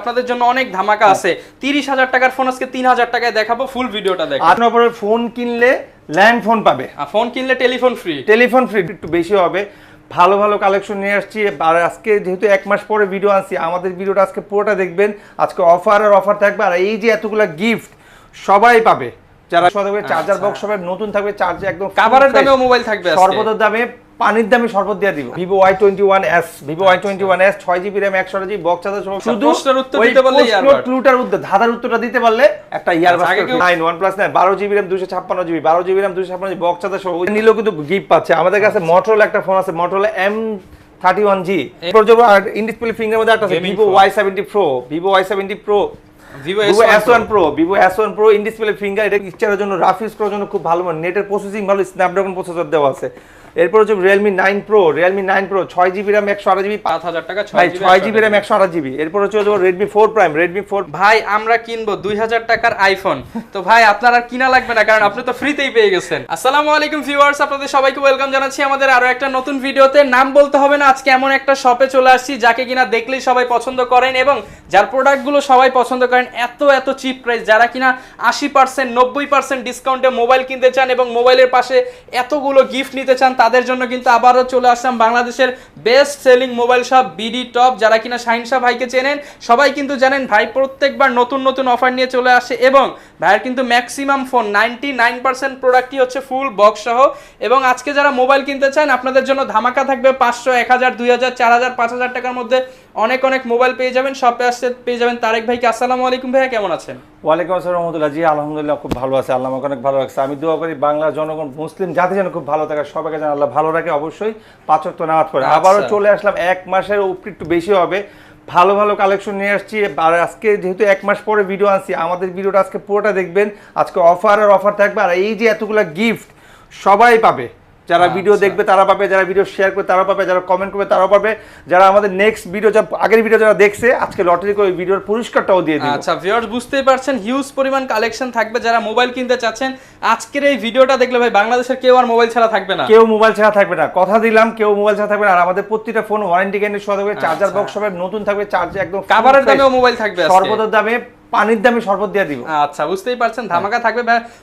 আপনাদের জন্য অনেক ধামাকা আছে। তিরিশ হাজার টাকার ফোন আজকে তিন হাজার টাকায় দেখাবো ফুল ভিডিওটা দেখো। আট নম্বরের ফোন কিনলে ল্যান্ড ফোন পাবে। ফোন কিনলে টেলিফোন ফ্রি টেলিফোন ফ্রি একটু বেশি হবে। ভালো ভালো কালেকশন নিয়ে আসছি। আর আজকে যেহেতু এক মাস পরে ভিডিও আনছি আমাদের ভিডিওটা আজকে পুরোটা দেখবেন। আজকে অফার আর অফার থাকবে। আর এই যে এতগুলা গিফট সবাই পাবে। যারা চার্জার বক্স সবাই নতুন থাকবে চার্জে একদম কাভারের দামেও মোবাইল থাকবে। সর্বদার দামে পানির দামে শরবত দিয়ে দিব। Vivo Y twenty one S Vivo Y twenty one S ছয় জিবি র্যাম একশো জিবি বক্স শুধু উত্তর দিতে পারলে প্রশ্ন, ক্লুটার উত্তর ধাঁধার উত্তরটা দিতে পারলে একটা ইয়ার আচ্ছা, নাইন ওয়ান প্লাস নাইন বারো জিবি র্যাম দুশো ছাপ্পান্ন জিবি বারো জিবি র্যাম দুশো ছাপ্পান্ন জিবি বক্স সহ ওই নিলেও কিন্তু গিফট পাচ্ছে। আমাদের কাছে আচ্ছা। একটা ফোন আছে Motorola M thirty one G R in display finger মধ্যে একটা আছে Vivo. Y seventy pro Vivo Y seventy pro Vivo S one pro Vivo S one pro in display finger এটা ইচ্ছার জন্য রাফ ইউজ করার জন্য খুব ভালো নেটের প্রসেসিং ভালো স্ন্যাপড্রাগন প্রসেসর দেওয়া আছে। এরপর হচ্ছে Realme nine pro Realme nine pro ছয় জিবি র্যাম একশো আট জিবি পাঁচ হাজার টাকা ছয় ছয় জিবি র্যাম একশো আট জিবি এরপর হচ্ছে Redmi four prime Redmi four ভাই আমরা কিনবো দুই হাজার টাকার আইফোন তো ভাই আপনার আর কিনা লাগবে না কারণ আপনি তো ফ্রিতেই পেয়ে গেছেন। আসসালামু আলাইকুম ভিউয়ার্স আপনাদের সবাইকে ওয়েলকাম জানাচ্ছি আমাদের আরও একটা নতুন ভিডিওতে নাম বলতে হবে না আজকে এমন একটা শপে চলে আসছি যাকে কিনা দেখলেই সবাই পছন্দ করেন এবং যার প্রোডাক্টগুলো সবাই পছন্দ করেন এত এত চিপ প্রাইস যারা কিনা আশি পার্সেন্ট নব্বই পার্সেন্ট ডিসকাউন্টে মোবাইল কিনতে চান এবং মোবাইলের পাশে এতগুলো গিফট নিতে চান তাদের জন্য কিন্তু আবারও চলে আসলাম বাংলাদেশের best selling mobile shop BD top যারা কিনা শাহিনশাহ ভাইকে চেনেন, সবাই কিন্তু জানেন ভাই প্রত্যেকবার নতুন নতুন অফার নিয়ে চলে আসে এবং ভাইয়ের কিন্তু maximum phone ninety nine percent প্রোডাক্টই হচ্ছে ফুল বক্স সহ। এবং আজকে যারা মোবাইল কিনতে চান, আপনাদের জন্য ধামাকা থাকবে পাঁচশো, এক হাজার, দুই হাজার, চার হাজার, পাঁচ হাজার টাকার মধ্যে অনেক অনেক মোবাইল পেয়ে যাবেন শপে আসতে পেয়ে যাবেন। তারেক ভাইকে আসসালামু আলাইকুম ভাইয়া কেমন আছেন? ওয়ালাইকুম আসসালাম রহমতুল্লাহ। জি আলহামদুলিল্লাহ খুব ভালো আছে। আল্লাহ আমাকে অনেক ভালো রাখছে। আমি দোয়া করি বাংলা জনগণ মুসলিম জাতি যেন খুব ভালো থাকে। সবাইকে যেন আল্লাহ ভালো রাখে অবশ্যই পাঁচক তো নামাজ পড়ে। আচ্ছা। আবারও চলে আসলাম। এক মাসের উপরে একটু বেশি হবে। ভালো ভালো কালেকশন নিয়ে আসছি। আর আজকে যেহেতু এক মাস পরে ভিডিও আনছি আমাদের ভিডিওটা আজকে পুরোটা দেখবেন। আজকে অফার আর অফার থাকবে। আর এই যে এতগুলা গিফট সবাই পাবে। যারা ভিডিও আচ্ছা। দেখবে তারা পাবে যারা ভিডিও শেয়ার করবে তারা পাবে যারা কমেন্ট করবে তারাও পাবে। যারা আমাদের নেক্সট ভিডিও যা আগের ভিডিও যারা দেখছে আজকে লটারি করে ভিডিওর পুরস্কারটাও দিয়ে দিবে। আচ্ছা ভিউয়ার্স বুঝতেই পারছেন হিউজ পরিমাণ কালেকশন থাকবে। যারা মোবাইল কিনতে চাচ্ছেন আজকের এই ভিডিওটা দেখলে ভাই বাংলাদেশের কেউ আর মোবাইল ছাড়া থাকবে না। কেউ মোবাইল ছাড়া থাকবে না। কথা দিলাম কেউ মোবাইল ছাড়া থাকবে না। আর আমাদের প্রত্যেকটা ফোন ওয়ারেন্টি গ্যারান্টি সহ থাকবে চার্জার। বক্স সবাই নতুন থাকবে চার্জ একদম কাভারের দামেও মোবাইল থাকবে আজকে। সর্বদার দামে পানির দামে শরবত দিয়ে দিব। আচ্ছা বুঝতেই পারছেন ধামাকা থাকবে।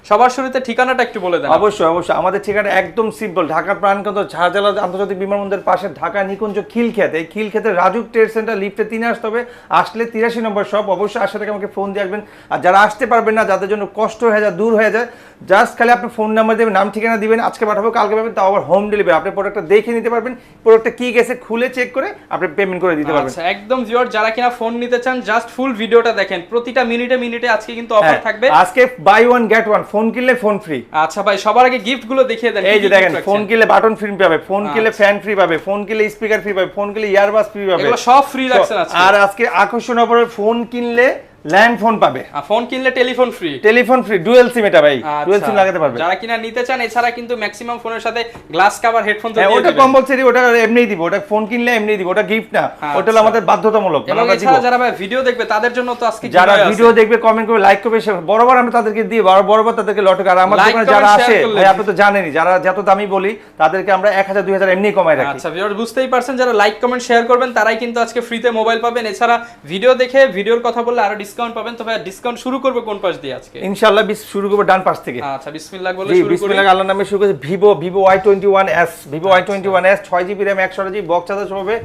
সবার শুরুতে ঠিকানাটা একটু বলে দেন অবশ্যই অবশ্যই। আমাদের ঠিকানা একদম সিম্পল ঢাকার প্রাণকেন্দ্র ঝাড়জালা আন্তর্জাতিক বিমানবন্দরের পাশে ঢাকা নিকুঞ্জ খিলক্ষেত। এই খিলক্ষেতে রাজুক ট্রেড সেন্টার লিফটে তিনে আসতে হবে। আসলে তিরাশি নম্বর সব অবশ্যই আসে থেকে আমাকে ফোন দিয়ে আসবেন। আর যারা আসতে পারবেন না যাদের জন্য কষ্ট হয়ে যায় দূর হয়ে যায় জাস্ট খালি আপনি ফোন নাম্বার দেবেন নাম ঠিকানা দিবেন আজকে পাঠাবো কালকে পাবেন তাও আবার হোম ডেলিভারি আপনি প্রোডাক্টটা দেখে নিতে পারবেন। প্রোডাক্টটা কি গেছে খুলে চেক করে আপনি পেমেন্ট করে দিতে পারবেন। আচ্ছা একদম জিওর যারা কিনা ফোন নিতে চান জাস্ট ফুল ভিডিওটা দেখেন। প্রতিটা মিনিটে মিনিটে আজকে কিন্তু অফার হ্যাঁ, থাকবে। আজকে buy one get one phone কিনলে ফোন ফ্রি আচ্ছা ভাই সবার আগে গিফটগুলো দেখিয়ে দেন এই যে দেখেন ফোন কিনলে বাটন ফ্রি পাবে ফোন কিনলে আচ্ছা। ফ্যান ফ্রি পাবে ফোন কিনলে স্পিকার ফ্রি পাবে ফোন কিনলে ইয়ারবাস ফ্রি পাবে। এগুলো সব ফ্রি রাখছেন আর আজকে আকর্ষণ অফারে ফোন কিনলে ল্যান্ড ফোন পাবে। আর ফোন কিনলে telephone free telephone free dual SIM এটা ভাই। ডুয়েল আচ্ছা। সিম লাগাতে পারবে। যারা কিনা নিতে চান এছাড়া কিন্তু ম্যাক্সিমাম ফোনের সাথে গ্লাস কভার হেডফোন তো ওটা। কম্পালসারি ওটা এমনিই দিব। ওটা ফোন কিনলে এমনিই দিব। ওটা গিফট না। ওটা হলো আচ্ছা। আমাদের বাধ্যতামূলক। মানে এবং এছাড়া যারা ভাই ভিডিও দেখবে তাদের জন্য তো আজকে যারা ভিডিও দেখবে কমেন্ট করবে লাইক করবে সে- বরাবর আমরা তাদেরকে দিই বরাবর বরাবর তাদেরকে লটক আর আমার Like, দোকানে যারা আসে ভাই আপনি তো জানেনই যারা যত দামি বলি তাদেরকে আমরা এক হাজার দুই হাজার এমনি কমাই রাখি। আচ্ছা ভিউয়ার বুঝতেই পারছেন যারা লাইক কমেন্ট শেয়ার করবেন তারাই কিন্তু আজকে ফ্রিতে মোবাইল পাবেন। এছাড়া ভিডিও দেখে ভিডিওর কথা বললে আরও ডিসকাউন্ট পাবেন তো ভাই ডিসকাউন্ট শুরু করবে কোন পাশ দিয়ে আজকে? ইনশাআল্লাহ শুরু করব ডান পাশ থেকে। আচ্ছা বিসমিল্লাহ বলে শুরু করি। বিসমিল্লাহ আল্লাহর নামে শুরু করেছে Vivo Vivo Y twenty one S Vivo Y twenty one S ছয় জিবি র্যাম একশো জিবি বক্স চার্জার হবে।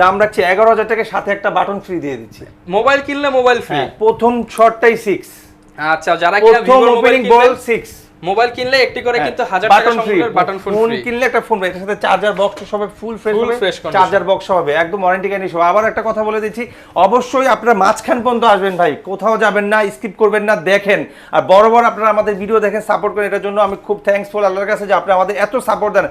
দাম রাখছি এগারো হাজার টাকা সাথে একটা বাটন ফ্রি দিয়ে দিচ্ছি। মোবাইল কিনলে মোবাইল ফ্রি হ্যাঁ প্রথম শটটাই সিক্স আচ্ছা যারা কিনা ভিভো মোবাইল বল কিনবেন সিক্স মোবাইল কিনলে একটি করে কিন্তু হাজার টাকা ফ্রি বাটন ফোন ফোন কিনলে একটা ফোন এটার সাথে চার্জার বক্স সব ফুল ফ্রেশ হবে। চার্জার বক্স হবে একদম ওয়ারেন্টি গ্যারান্টি সহ আবার একটা কথা বলে দিচ্ছি অবশ্যই আপনারা মাঝখান পর্যন্ত আসবেন ভাই কোথাও যাবেন না স্কিপ করবেন না দেখেন। আর বড় বড় আপনারা আমাদের ভিডিও দেখেন সাপোর্ট করেন এটার জন্য আমি খুব থ্যাঙ্কসফুল আল্লাহর কাছে যে আপনি আমাদের এত সাপোর্ট দেন।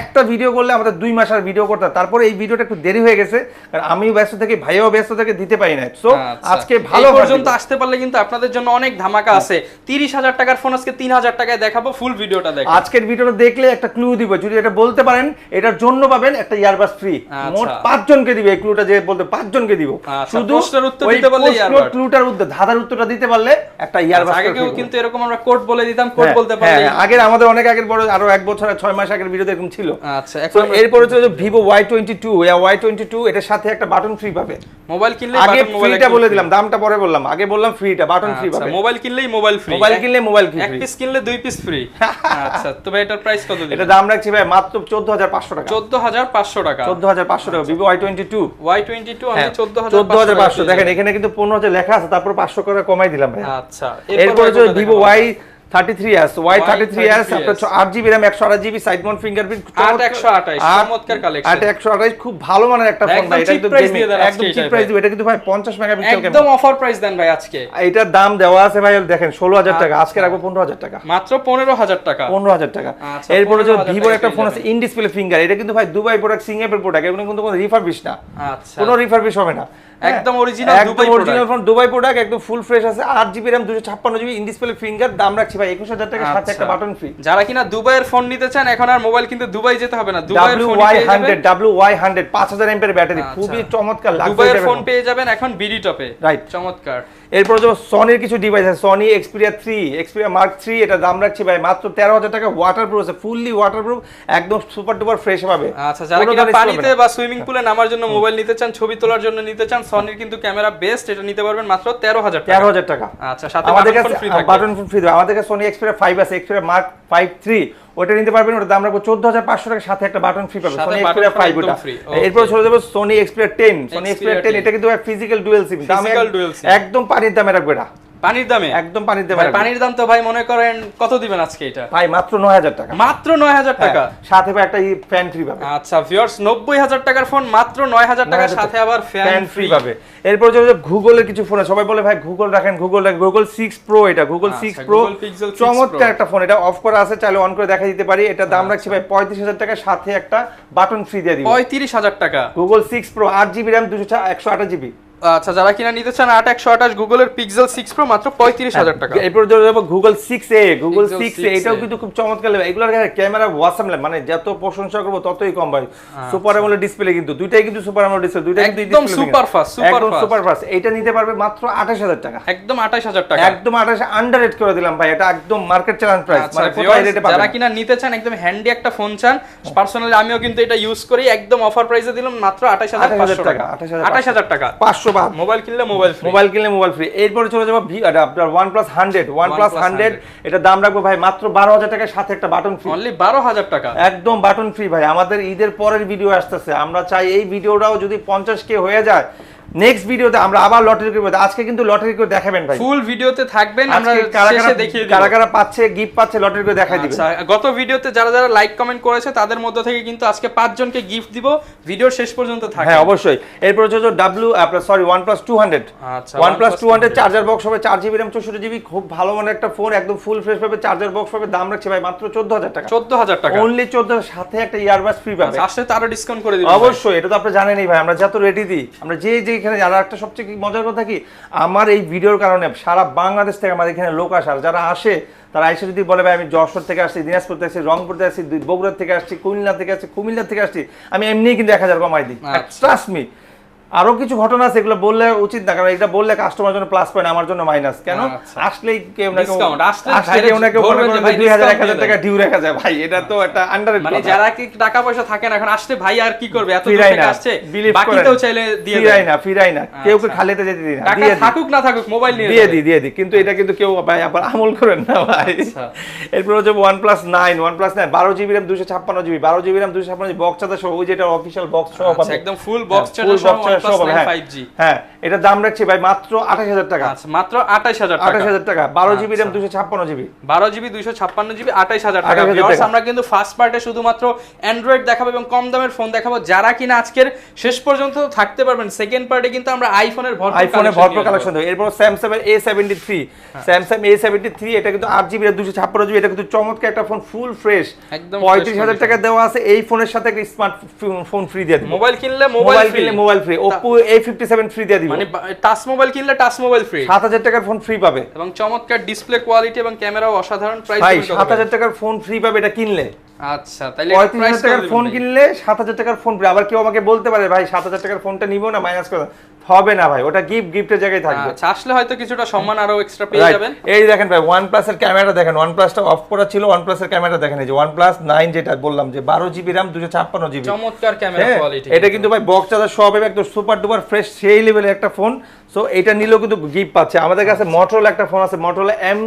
একটা ভিডিও করলে আমাদের দুই মাস আর ভিডিও করতে তারপরে এই ভিডিওটা একটু দেরি হয়ে গেছে কারণ আমিও ব্যস্ত থেকে ভাইও ব্যস্ত থেকে দিতে পারি না সো আচ্ছা। আজকে ভালো পর্যন্ত আসতে পারলে কিন্তু আপনাদের জন্য অনেক ধামাকা আছে। তিরিশ হাজার টাকার ফোন আজকে তিন হাজার টাকায় টাকায় দেখাবো ফুল ভিডিওটা দেখো আজকের ভিডিওটা দেখলে একটা ক্লু দিব যদি এটা বলতে পারেন এটার জন্য পাবেন একটা ইয়ারবাস ফ্রি আচ্ছা। মোট পাঁচজনকে দিবে এই ক্লুটা যে বলতে পাঁচজনকে দিব। আচ্ছা, প্রশ্নের উত্তর দিতে পারলে। প্রশ্ন ক্লুটার উত্তর ধাঁধার উত্তরটা দিতে পারলে একটা ইয়ারবাস আচ্ছা, আগে কেউ কিন্তু এরকম আমরা কোড বলে দিতাম কোড বলতে পারলে হ্যাঁ আগের আমাদের অনেক আগের বড় আরও এক বছর ছয় মাস আগের ভিডিও এরকম ছিল। আচ্ছা এখন এরপরে হচ্ছে Vivo Y twenty two Y twenty two এটার সাথে একটা বাটন ফ্রি পাবে। মোবাইল কিনলে আগে ফ্রিটা বলে দিলাম দামটা পরে বললাম আগে বললাম ফ্রিটা বাটন ফ্রি পাবে। মোবাইল কিনলেই মোবাইল ফ্রি মোবাইল কিনলে মোবাইল ফ্রি এক পিস কিনলে দুই দুই পিস ফ্রি আচ্ছা তো ভাই এটার প্রাইস কত এটা দাম রাখছি ভাই মাত্র 14500 টাকা। 14500 টাকা। 14500 টাকা ভিভো Y22 Y22 আমি হ্যাঁ, 14500 দেখেন এখানে কিন্তু 15000 লেখা আছে তারপর 500 করে কমাই দিলাম ভাই। আচ্ছা এরপরে যদি ভিভো ওয়াই 33s আপনার RAM সাইড মাউন্ট ফিঙ্গারপ্রিন্ট 8128 চমৎকার কালেকশন 8128 খুব ভালো মানের একটা ফোন ভাই। এটা একদম চিপ প্রাইস এটা কিন্তু ভাই 50 মেগাপিক্সেল ক্যামেরা একদম অফার প্রাইস দেন ভাই আজকে। এটার দাম দেওয়া আছে ভাই দেখেন 16000 টাকা। আজকে রাখব 15000 টাকা। মাত্র 15000 টাকা। 15000 টাকা। এরপরে যে একটা ফোন আছে ইন ডিসপ্লে ফিঙ্গার এটা কিন্তু ভাই দুবাই প্রোডাক্ট সিঙ্গাপুর প্রোডাক্ট এগুলো কিন্তু কোনো রিফারবিশ না। আচ্ছা। কোনো রিফারবিশ হবে না। একদম Dubai original phone Dubai product একদম ফুল ফ্রেশ আছে আট জিবি র্যাম দুশো ছাপ্পান্ন জিবি ইন ডিসপ্লে ফিঙ্গার দাম রাখছি ভাই একুশ হাজার টাকা সাথে একটা আচ্ছা। বাটন ফ্রি যারা কিনা দুবাইয়ের ফোন নিতে চান এখন আর মোবাইল কিন্তু দুবাই যেতে হবে না। দুবাইয়ের ফোন ওয়াই পেয়ে হান্ড্রেড যাবেন। ওয়াই হান্ড্রেড পাঁচ হাজার এমপের ব্যাটারি আচ্ছা। খুবই চমৎকার দুবাইয়ের ফোন পেয়ে যাবেন এখন বিডি টপে রাইট চমৎকার। এরপর যে সনির কিছু ডিভাইস আছে। Sony Xperia three Xperia Mark three এটা দাম রাখছি ভাই মাত্র তেরো হাজার টাকা ওয়াটার প্রুফ আছে ফুললি ওয়াটার প্রুফ একদম সুপার ডুপার ফ্রেশ পাবে। আচ্ছা যারা পানিতে বা সুইমিং পুলে নামার জন্য মোবাইল নিতে চান ছবি তোলার জন্য নিতে চান সনির কিন্তু ক্যামেরা বেস্ট এটা নিতে পারবেন মাত্র তেরো হাজার তেরো হাজার টাকা। আচ্ছা সাথে আমাদের কাছে বাটন ফোন ফ্রি আমাদের কাছে সোনি এক্সপিরিয়া ফাইভ আছে এক্সপিরিয়া মার্ক ফাইভ থ্রি ওটা নিতে পারবেন ওটা দাম রাখব চোদ্দ হাজার পাঁচশো টাকার সাথে একটা বাটন ফ্রি পাবেন সোনি এক্সপ্রিয়া ফাইভ ওটা এরপর চলে যাব Sony Xperia ten Sony Xperia ten 10 এটা কিন্তু ফিজিক্যাল ডুয়েল সিম। একদম পানির দামে রাখবে এটা। পানির দামে? একদম পানির দামে পানির দাম তো ভাই মনে করেন কত দিবেন আজকে এটা? ভাই মাত্র নয় হাজার টাকা। মাত্র নয় হাজার টাকা? হ্যাঁ, সাথে একটা ফ্যান ফ্রি পাবে। আচ্ছা ভিউয়ার্স টাকার ফোন মাত্র নয় হাজার টাকার সাথে আবার ফ্যান ফ্রি পাবে। এরপর যে গুগলের কিছু ফোন আছে। সবাই বলে ভাই গুগল রাখেন গুগল রাখেন গুগল সিক্স প্রো এটা Google six pro Google Pixel 6 চমৎকার একটা ফোন এটা। অফ করা আছে চাইলে অন করে দেখা দিতে পারি। এটা দাম আচ্ছা। রাখছি ভাই পঁয়ত্রিশ হাজার টাকার সাথে একটা বাটন ফ্রি দিয়ে দিব। পঁয়ত্রিশ হাজার টাকা। গুগল সিক্স প্রো আট জিবি র্যাম দুশো একশো আঠাশ জিবি আচ্ছা যারা কিনা নিতে চান আট একশো আঠাশ গুগলের পিক্সেল সিক্স প্রো মাত্র পঁয়ত্রিশ হাজার টাকা। এরপর যাব Google six A Google six A এটাও কিন্তু খুব চমৎকার লাগবে এগুলোর ক্যামেরা ওয়াসাম মানে যত প্রশংসা করব ততই কম ভাই। সুপার অ্যামোলেড ডিসপ্লে কিন্তু দুইটাই কিন্তু সুপার অ্যামোলেড ডিসপ্লে দুইটাই কিন্তু একদম fast, super একদম fast। সুপার ফাস্ট এটা নিতে পারবে মাত্র আঠাশ হাজার টাকা। একদম আঠাশ হাজার টাকা। একদম আঠাশ আন্ডার রেট করে দিলাম ভাই এটা একদম মার্কেট চ্যালেঞ্জ প্রাইস মানে কোথায় রেটে যারা কিনা নিতে চান একদম হ্যান্ডি একটা ফোন চান পার্সোনালি আমিও কিন্তু এটা ইউজ করি একদম অফার প্রাইসে দিলাম মাত্র আঠাশ হাজার 28,000 পাঁচশো টাকা, টাকা। 28,000 আঠাশ হাজার টাকা। পাঁচশো মোবাইল কিনলে মোবাইল ফ্রি মোবাইল কিনলে মোবাইল ফ্রি এরপরে চলে যাব ভি আপনার OnePlus hundred OnePlus hundred এটা দাম রাখব ভাই মাত্র বারো হাজার টাকার সাথে একটা বাটন ফ্রি অনলি বারো হাজার টাকা। একদম বাটন ফ্রি ভাই। আমাদের ঈদের পরের ভিডিও আসতেছে। আমরা চাই এই ভিডিওটাও যদি পঞ্চাশ কে হয়ে যায় নেক্সট ভিডিওতে আমরা আবার লটারি করব আজকে কিন্তু লটারি করে দেখাবেন ভাই। ফুল ভিডিওতে থাকবেন আমরা শেষে দেখিয়ে দিব। কারা কারা পাচ্ছে গিফট পাচ্ছে লটারি করে দেখাই আচ্ছা গত ভিডিওতে যারা যারা লাইক কমেন্ট করেছে তাদের মধ্য থেকে কিন্তু আজকে পাঁচজনকে গিফট দিব। ভিডিওর শেষ পর্যন্ত থাকে হ্যাঁ অবশ্যই। এরপর হচ্ছে ডাব্লিউ আপনার সরি টু হান্ড্রেড আচ্ছা হান্ড্রেড 200 চার্জার বক্স হবে চার জিবি র্যাম চৌষট্টি জিবি খুব ভালো মানের একটা ফোন একদম ফুল ফ্রেশ পাবে চার্জার বক্স পাবে দাম রাখছে ভাই মাত্র চোদ্দ হাজার টাকা। চোদ্দ হাজার টাকা। অনলি চোদ্দ সাথে একটা ইয়ারবাস ফ্রি পাবে। আচ্ছা, আসলে তো আরও ডিসকাউন্ট করে দিবেন অবশ্যই এটা তো আপনি জানেনই ভাই আমরা যত রেডি দিই আমরা যে যে যেখানে যারা একটা সবচেয়ে মজার কথা কি আমার এই ভিডিওর কারণে সারা বাংলাদেশ থেকে আমাদের এখানে লোক আসার যারা আসে তারা এসে যদি বলে ভাই আমি যশোর থেকে আসছি দিনাজপুর থেকে আসছি রংপুর থেকে আসছি বগুড়া থেকে আসছি কুমিল্লা থেকে আসছি কুমিল্লা থেকে আসছি আমি এমনি কিন্তু এক হাজার কমাই দিই আচ্ছা। ট্রাস্ট মি আরও কিছু ঘটনা আছে এগুলো বললে উচিত না কারণ এটা বললে কাস্টমার জন্য প্লাস পয়েন্ট আমার জন্য মাইনাস কেন? আচ্ছা। আসলেই কেউ না কেউ আসলে কেউ না কেউ দুই হাজার এক হাজার টাকা ডিউ রাখা যায় ভাই এটা তো একটা আন্ডার মানে যারা কি টাকা পয়সা থাকে না এখন আসলে ভাই আর কি করবে? এত না আসছে বাকিতেও চাইলে দিয়ে ফিরাই না ফিরাই না। কেউ কে আচ্ছা। খালিতে যেতে দিই না? টাকা থাকুক না থাকুক মোবাইল নিয়ে দিয়ে। দিই দিয়ে দিই। কিন্তু এটা কিন্তু কেউ ভাই আবার আমল করেন না ভাই। আচ্ছা। এরপর হচ্ছে OnePlus nine OnePlus nine বারো জিবি র্যাম দুশো ছাপ্পান্ন জিবি বারো জিবি র্যাম দুশো ছাপ্পান্ন জিবি বক্স চার্জার সহ ওই যেটা অফিসিয়াল বক্স সহ আচ্ছা, একদম ফুল বক্স charger সহ পাবে, হ্যাঁ। 5G এটা দাম রাখছি ভাই মাত্র আঠাশ হাজার টাকা। আচ্ছা মাত্র 28000 টাকা। আঠাশ হাজার টাকা। বারো জিবি র্যাম আচ্ছা। দুশো ছাপ্পান্ন জিবি। বারো জিবি দুইশো ছাপ্পান্ন জিবি আঠাইশ হাজার টাকা। 28,000 আমরা কিন্তু ফার্স্ট পার্টে শুধুমাত্র অ্যান্ড্রয়েড দেখাবো এবং কম দামের ফোন দেখাবো। যারা কিনা আজকের শেষ পর্যন্ত থাকতে পারবেন সেকেন্ড পার্টে কিন্তু আমরা আইফোনের ভরপুর আইফোনে collection ভরপুর কালেকশন। দেবে। এরপর স্যামসাং এর A seventy three Samsung A seventy three এটা কিন্তু আট জিবি দুশো ছাপ্পান্ন জিবি। এটা কিন্তু চমৎকার একটা ফোন ফুল ফ্রেশ একদম পঁয়ত্রিশ হাজার টাকা দেওয়া আছে এই ফোনের সাথে একটা স্মার্ট ফোন ফ্রি দিয়ে দিবে। মোবাইল কিনলে মোবাইল মোবাইল কিনলে mobile free Oppo A fifty seven free দিয়ে দিবে। মানে টাচ মোবাইল কিনলে টাচ মোবাইল ফ্রি সাত হাজার টাকার ফোন ফ্রি পাবে। এবং চমৎকার ডিসপ্লে কোয়ালিটি এবং ক্যামেরাও অসাধারণ প্রাইস ভাই সাত হাজার টাকার ফোন ফ্রি পাবে এটা কিনলে। আচ্ছা তাহলে পঁয়ত্রিশ প্রাইস হাজার টাকার ফোন কিনলে সাত হাজার টাকার ফোন আবার কেউ আমাকে বলতে পারে ভাই সাত হাজার টাকার ফোনটা নিবো না মাইনাস করে হবে না ভাই ওটা গিফট গিফটের জায়গায় থাকবে। আচ্ছা আসলে হয়তো কিছুটা সম্মান আরও এক্সট্রা পেয়ে যাবেন। এই দেখেন ভাই প্লাস এর ক্যামেরা দেখেন ওয়ান প্লাসটা অফ করা ছিল প্লাস এর ক্যামেরা দেখেন এই যে প্লাস নাইন যেটা বললাম যে বারো জিবি র্যাম দুশো ছাপ্পান্ন জিবি চমৎকার ক্যামেরা হ্যাঁ, কোয়ালিটি এটা কিন্তু। ভাই বক্স চার্জার সব একদম সুপার ডুপার ফ্রেশ সেই লেভেলের একটা ফোন সো এটা নিলেও কিন্তু গিফট পাচ্ছে। আমাদের কাছে মোটরোলা একটা ফোন আছে Motorola M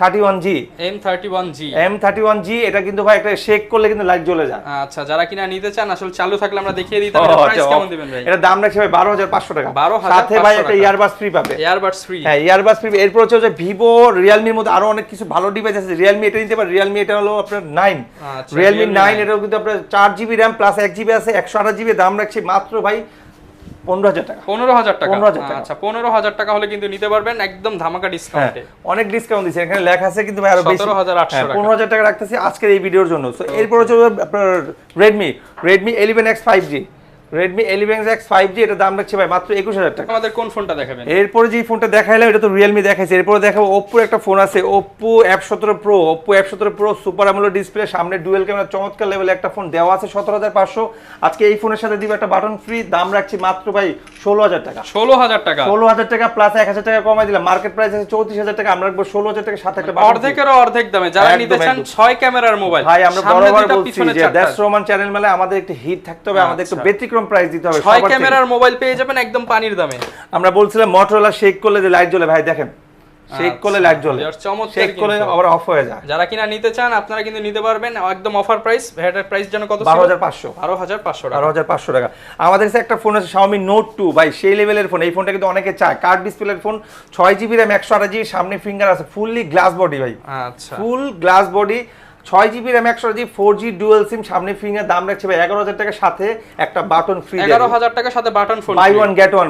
thirty one G M thirty one G M thirty one G এটা কিন্তু ভাই একটা শেক করলে কিন্তু লাইট জ্বলে যায়। আচ্ছা যারা কিনা নিতে চান আসলে চালু থাকলে আমরা দেখিয়ে দিতাম ও, প্রাইস আচ্ছা, কেমন দিবেন ভাই? এটা দাম রাখছে ভাই বারো হাজার পাঁচশো টাকা। 12,500 সাথে ভাই একটা টাকা। ইয়ারবাস ফ্রি পাবে। এয়ারবাডস ফ্রি হ্যাঁ ইয়ারবাস ফ্রি এরপর হচ্ছে যে ভিভো রিয়েলমির মধ্যে আরও অনেক কিছু ভালো ডিভাইস আছে। রিয়েলমি এটা নিতে পারে রিয়েলমি এটা হলো আপনার নাইন রিয়েলমি নাইন 9 এটাও কিন্তু আপনার চার জিবি র্যাম প্লাস এক জিবি আছে একশো আঠাশ জিবি দাম রাখছি মাত্র ভাই পনেরো হাজার টাকা। পনেরো হাজার টাকা? 15,000 টাকা। আচ্ছা পনেরো হাজার টাকা হলে কিন্তু নিতে পারবেন একদম ধামাকা হ্যাঁ ডিসকাউন্টে অনেক ডিসকাউন্ট দিচ্ছে। এখানে লেখা আছে কিন্তু আরও বেশি। 17,800 টাকা। পনেরো হাজার টাকা রাখতেছি আজকের এই ভিডিওর জন্য। তো এরপর হচ্ছে আপনার Redmi Redmi eleven X five G eleven X five G এটা দাম রাখছে ভাই মাত্র একুশ হাজার টাকা। আমাদের কোন ফোনটা দেখাবেন? এরপরে যে ফোনটা দেখাইলাম এটা তো রিয়েলমি দেখাইছে। এরপরে দেখাবো ওপ্পোর একটা ফোন আছে সতেরো প্রো ওপ্পো অ্যাপ সতেরো প্রো সুপার আমলো ডিসপ্লে সামনে ডুয়েল ক্যামেরা চমৎকার লেভেলে একটা ফোন দেওয়া আছে সতেরো হাজার পাঁচশো। আজকে এই ফোনের সাথে দিব একটা বাটন ফ্রি দাম রাখছি মাত্র ভাই ষোলো হাজার টাকা। ষোলো হাজার টাকা? ষোলো হাজার টাকা প্লাস এক হাজার টাকা কমাই দিলাম। মার্কেট প্রাইস আছে চৌত্রিশ হাজার টাকা আমরা রাখব ষোলো হাজার টাকা সাথে একটা free। অর্ধেকেরও অর্ধেক দামে। যারা নিতে চান একদম। ছয় ক্যামেরার মোবাইল ভাই আমরা বরাবর বলছি যে। দ্যাস রোমান চ্যানেল মেলে আমাদের একটা হিট থাকতে হবে আমাদের একটু আচ্ছা। ব্যতিক্রম প্রাইস দিতে হবে ছয় ক্যামেরার মোবাইল পেয়ে যাবেন একদম পানির দামে। আমরা বলছিলাম মোটরোলা শেক করলে যে লাইট জ্বলে ভাই দেখেন শেক আচ্ছা, করলে লাইট জ্বলে। শেক করলে আবার অফ হয়ে যায়। যারা কিনা নিতে চান আপনারা কিন্তু নিতে পারবেন। একদম অফার প্রাইস ভ্যাটের প্রাইস যেন কত বারো হাজার পাঁচশো। বারো হাজার পাঁচশো টাকা। বারো হাজার পাঁচশো টাকা। আমাদের কাছে একটা ফোন আছে শাওমি নোট টু ভাই সেই লেভেলের ফোন এই ফোনটা কিন্তু অনেকে চায়। কার্ড ডিসপ্লের ফোন ছয় জিবি র্যাম একশো আঠাশ জিবি সামনে ফিঙ্গার আছে। ফুললি গ্লাস বডি ভাই। আচ্ছা। ফুল গ্লাস বডি ছয় জিবি র্যাম একশো GB four G dual SIM সামনে ফিঙ্গার দাম রাখছে ভাই এগারো হাজার টাকার সাথে একটা বাটন ফ্রি এগারো হাজার টাকার সাথে button phone buy one get one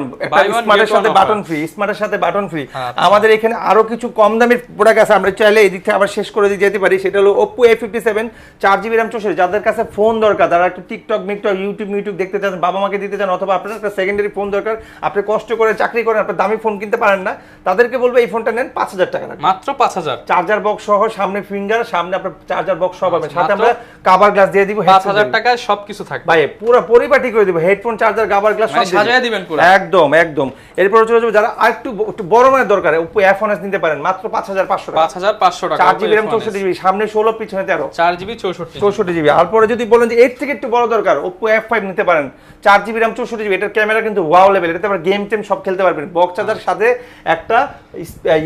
স্মার্টের সাথে বাটন ফ্রি স্মার্টের সাথে বাটন ফ্রি আচ্ছা। আমাদের এখানে আরও কিছু কম দামের প্রোডাক্ট আছে আমরা চাইলে এই দিক থেকে আবার শেষ করে দিয়ে যেতে পারি। সেটা হলো ওপো এ ফিফটি সেভেন চার জিবি র্যাম চৌষট্টি। যাদের কাছে ফোন দরকার তারা একটু টিকটক মিকটক ইউটিউব মিউটিউব দেখতে চান বাবা মাকে দিতে চান অথবা আপনার একটা সেকেন্ডারি ফোন দরকার আপনি কষ্ট করে চাকরি করেন আপনি দামি ফোন কিনতে পারেন না তাদেরকে বলব এই ফোনটা নেন পাঁচ হাজার টাকা মাত্র পাঁচ হাজার। চার্জার বক্স সহ সামনে ফিঙ্গার সামনে আপনার চার্জার বক্স সহ পাবেন সাথে আমরা কাভার গ্লাস দিয়ে দিব পাঁচ headset হাজার দিয়ে দিব। টাকায় সবকিছু থাকবে। ভাই পুরো পরিপাটি করে দিব হেডফোন চার্জার গাবার গ্লাস সব সাজায় দিবেন পুরো। একদম একদম। এরপর হচ্ছে যে যারা আরেকটু একটু বড় মানের দরকার ওপো এফ নিতে পারেন মাত্র পাঁচ হাজার পাঁচশো টাকা। পাঁচ হাজার পাঁচশো টাকা চার জিবি র্যাম চৌষট্টি জিবি সামনে ষোলো পিছনে তেরো। চার জিবি চৌষট্টি চৌষট্টি জিবি আর পরে যদি বলেন যে এর থেকে একটু বড় দরকার ওপো এফ ফাইভ নিতে পারেন চার জিবি র্যাম চৌষট্টি জিবি এটার ক্যামেরা কিন্তু ওয়াও লেভেল এটাতে আবার গেম টেম সব খেলতে পারবেন। বক্স চার্জার সাথে একটা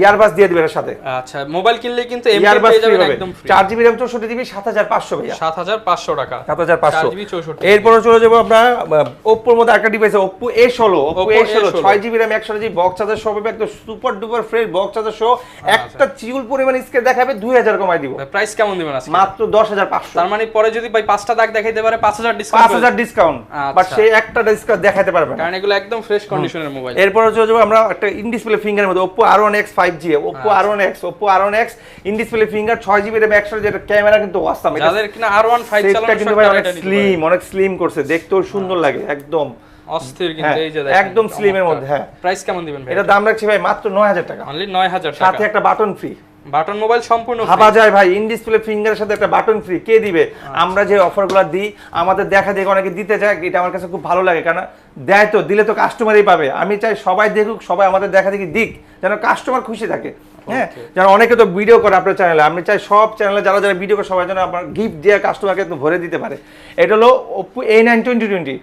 ইয়ারবাস দিয়ে দিবে এর সাথে। আচ্ছা মোবাইল কিনলে কিন্তু ইয়ারবাস পেয়ে যাবেন একদম ফ্রি চার জিবি র্যাম চৌষট্টি জিবি সাত হাজার পাঁচশো ভাইয়া। সাত হাজার পাঁচশো টাকা। সাত হাজার পাঁচশো। এরপরে চলে যাব আমরা ওপ্পোর মধ্যে একটা ডিভাইস ওপ্পো এ ষোলো ওপ্পো এ ষোলো ছয় জিবি র্যাম একশো জিবি বক্স চার্জার সব হবে একদম super duper fresh box charger সহ। একটা চিউল পরিমাণ স্কেল দেখাবে দুই হাজার কমাই দিব। প্রাইস কেমন দিবেন আজকে? মাত্র দশ হাজার পাঁচশো। তার মানে পরে যদি ভাই পাঁচটা দাগ দেখাইতে পারে পাঁচ হাজার পাঁচ হাজার ডিসকাউন্ট আচ্ছা। বাট সেই একটা ডিসকাউন্ট দেখাতে পারবে কারণ এগুলো একদম ফ্রেশ কন্ডিশনের মোবাইল এরপরে চলে যাব আমরা একটা ইন ডিসপ্লে ফিঙ্গারের মধ্যে Oppo R one X five G Oppo. R one X Oppo R one X in display finger ছয় জিবি র্যাম একশো যেটা ক্যামেরা কিন্তু অসাম যাদের কিনা আর ওয়ান ফাইভ সেটটা চালানো কিন্তু ভাই অনেক স্লিম অনেক স্লিম করছে। দেখতেও সুন্দর লাগে একদম। অস্থির কিন্তু হ্যাঁ, এই যে দেখেন, একদম এর মধ্যে, হ্যাঁ। প্রাইস কেমন দিবেন ভাই এটা দাম রাখছি ভাই মাত্র নয় হাজার টাকা। অনলি নয় হাজার সাথে একটা বাটন ফ্রি বাটন মোবাইল সম্পূর্ণ। ভাবা যায় ভাই ইন ডিসপ্লে ফিঙ্গারের সাথে একটা বাটন ফ্রি কে দিবে? আমরা যে অফারগুলো দিই আমাদের দেখা দেখে অনেকে দিতে চায় এটা আমার কাছে খুব ভালো লাগে। কারণ দেয় তো দিলে তো কাস্টমারই পাবে। আমি চাই সবাই দেখুক সবাই আমাদের দেখা দেখি দিক যেন কাস্টমার খুশি থাকে। হ্যাঁ যেন অনেকে তো ভিডিও করে আপনার চ্যানেলে আমি চাই সব চ্যানেলে যারা যারা ভিডিও করে সবাই যেন আপনার গিফট দিয়ে কাস্টমারকে ভরে দিতে পারে। এটা হলো Oppo A nine twenty twenty.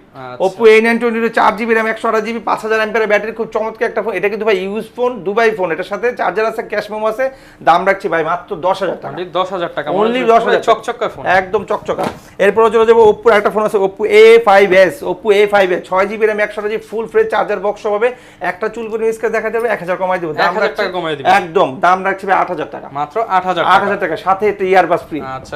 Oppo A nine twenty চার জিবি র্যাম একশো আঠাশ জিবি পাঁচ হাজার অ্যাম্পের ব্যাটারি খুব চমৎকার একটা ফোন এটা কিন্তু ভাই ইউজ ফোন দুবাই ফোন এটার সাথে চার্জার আছে ক্যাশ মেমো আছে। দাম রাখছি ভাই মাত্র দশ হাজার টাকা। দশ হাজার টাকা। অনলি দশ হাজার চকচকা ফোন একদম চকচকা। এরপরে চলে যাব ওপ্পো একটা ফোন আছে Oppo A five S Oppo A five S ছয় জিবি র্যাম একশো GB full fresh charger box হবে। একটা চুল করে মিসকে দেখা যাবে এক হাজার কমাই দেবো। দাম 1000 রাখছি টাকা কমায় দিবেন। একদম। দাম রাখছি ভাই আট হাজার টাকা। মাত্র আট হাজার আট হাজার টাকা সাথে একটা ফ্রি আচ্ছা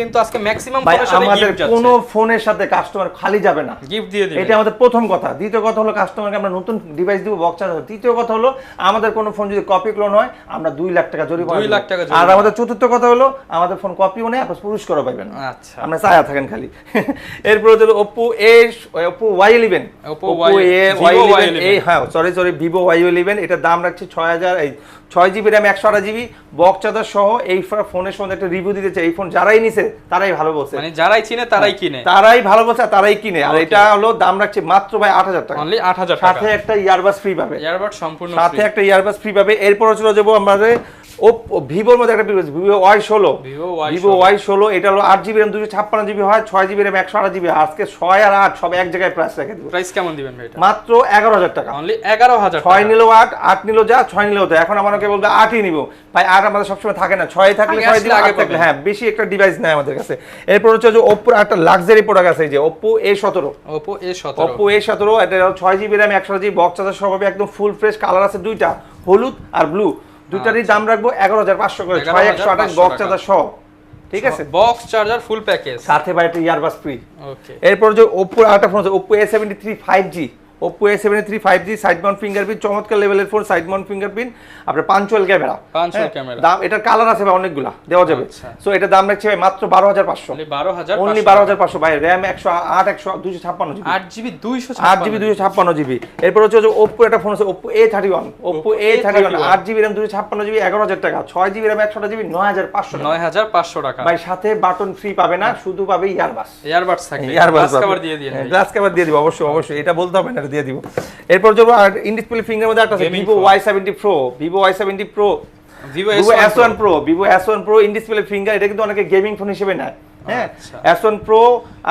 কিন্তু আজকে ম্যাক্সিমাম ফোনের সাথে আমাদের গিফট কোনো ফোনের সাথে কাস্টমার খালি যাবে না। গিফট দিয়ে দিবেন এটা আমাদের প্রথম কথা। দ্বিতীয় কথা হলো কাস্টমারকে আমরা নতুন ডিভাইস দিব বক্স তৃতীয় কথা হলো আমাদের কোনো ফোন যদি কপি ক্লোন হয় আমরা দুই লাখ টাকা জরিমানা দুই দিব। লাখ টাকা আর আমাদের চতুর্থ কথা হলো আমাদের ফোন কপিও নেই আপনার পুরস্কারও পাবেন আচ্ছা। আমরা ছায়া থাকেন খালি। এরপর হলো Y eleven Oppo Oppo A Y Y11 eleven এই হ্যাঁ sorry sorry Vivo Y eleven এটার দাম রাখছি ছয় হাজার এই ছয় জিবি র্যাম একশো আড়াই জিবি বক চার্জার সহ এই ফোনের সঙ্গে একটা রিভিউ দিতে চাই। এই ফোন যারাই নিছে তারাই ভালো বলছে। মানে যারাই চিনে তারাই কিনে। তারাই ভালো বলছে তারাই কিনে। আর এটা হলো দাম রাখছে মাত্র ভাই আট হাজার টাকা। অনলি আট হাজার সাথে একটা ইয়ারবাস ফ্রি পাবে। ইয়ারবাস সম্পূর্ণ সাথে একটা ইয়ারবাস ফ্রি পাবে। এরপর চলে যাব আমাদের ওপো ভিভোর মধ্যে একটা ভিভো ওয়াই ষোলো। ভিভো ওয়াই ষোলো। এটা হলো আট জিবি র্যাম দুশো ছাপ্পান্ন জিবি হয় ছয় জিবি র্যাম একশো আট জিবি আজকে ছয় আর আট সব এক জায়গায় প্রাইস রেখে দেবো। প্রাইস কেমন দিবেন ভাই মাত্র এগারো হাজার টাকা। অনলি এগারো হাজার ছয় নিলো আট আট নিলো যা ছয় নিলো তো। এখন আমাকে বলবে আটই নিব। ভাই আট আমাদের সবসময় থাকে না। ছয় থাকলে ছয় দিলে আগে থাকলে হ্যাঁ বেশি একটা ডিভাইস নেই আমাদের কাছে। এরপর হচ্ছে যে ওপ্পোর একটা লাক্সারি প্রোডাক্ট আছে এই যে ওপ্পো এ সতেরো। ওপো এ সতেরো। ওপ্পো এ সতেরো এটা ছয় জিবি র্যাম একশো জিবি বক্স সহ পাবে একদম ফুল ফ্রেশ কালার আছে দুইটা হলুদ আর ব্লু দুইটারই দাম রাখব এগারো হাজার পাঁচশো করে। ছয় একশো আঠাশ বক্স চার্জার সহ ঠিক আছে? বক্স চার্জার ফুল প্যাকেজ সাথে বাইরে ইয়ারবাস ফ্রি ওকে এরপর যে ওপো আরেকটা ফোন আছে Oppo A seventy three five G Oppo A seventy three five G side mount fingerprint চমৎকার লেভেলের ফোন সাইড মাউন্ট ফিঙ্গারপ্রিন্ট আপনার পাঞ্চুয়াল ক্যামেরা। দাম এটার কালার আছে ভাই অনেকগুলা দেওয়া যাবে। আচ্ছা। সো এটা দাম রাখছে ভাই মাত্র বারো হাজার পাঁচশো। অনলি বারো হাজার পাঁচশো ভাই র্যাম একশো আট একশো দুশো ছাপ্পান্ন জিবি। আট জিবি দুইশো আট জিবি দুশো ছাপ্পান্ন জিবি। এরপর হচ্ছে যে ওপ্পো একটা ফোন আছে Oppo A thirty one Oppo A thirty one A31 আট জিবি র্যাম দুশো ছাপ্পান্ন জিবি এগারো হাজার টাকা। ছয় জিবি র্যাম একশো জিবি নয় হাজার পাঁচশো নয় হাজার পাঁচশো টাকা। ভাই সাথে বাটন ফ্রি পাবে না শুধু পাবে ইয়ারবাস এয়ারবাডস থাকবে। ইয়ারবাস কভার দিয়ে দিয়ে গ্লাস কভার দিয়ে দিব। অবশ্যই অবশ্যই। এটা বলতে হবে না দিয়ে দিব। এরপর যাব আর ইন ডিসপ্লে ফিঙ্গার মধ্যে একটা আছে Vivo. Y seventy pro Vivo Y seventy pro Vivo Vivo S one pro Vivo S one pro in display finger এটা কিন্তু অনেকে গেমিং ফোন হিসেবে নেয়। হ্যাঁ আচ্ছা। এস প্রো